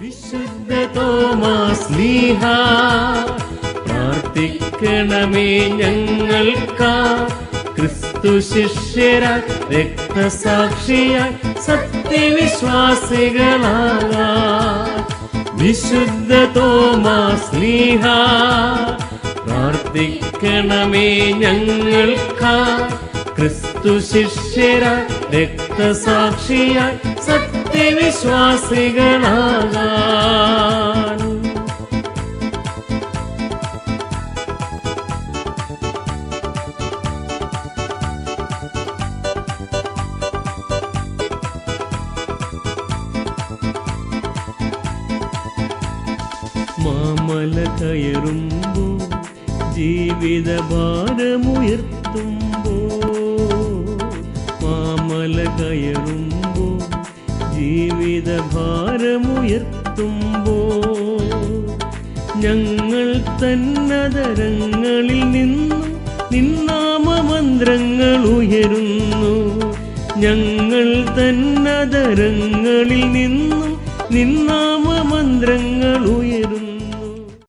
വിശുദ്ധ തോമസ് ലീഹ പ്രാർത്ഥിക്കണമേ ഞങ്ങൾക്ക. ക്രിസ്തു ശിഷ്യര രക്തസാക്ഷിയ സത്യവിശ്വാസികളാക. വിശുദ്ധ തോമസ് ലീഹ പ്രാർത്ഥിക്കണമേ ഞങ്ങൾക്ക. ക്രിസ്തു ശിഷ്യരായി രക്തസാക്ഷിയായി സത്യവിശ്വാസികളാകാൻ മാമല കയറുമ്പോ ജീവിത ഭാരമുയർത്തുമ്പോ മാമല കയറുമ്പോ ജീവിത ഭാരമുയർത്തുമ്പോ ഞങ്ങൾ തന്നതരങ്ങളിൽ നിന്നും നിന്നാമമന്ത്രങ്ങൾ ഉയരുന്നു ഞങ്ങൾ തന്നതരങ്ങളിൽ നിന്നും നിന്നാമ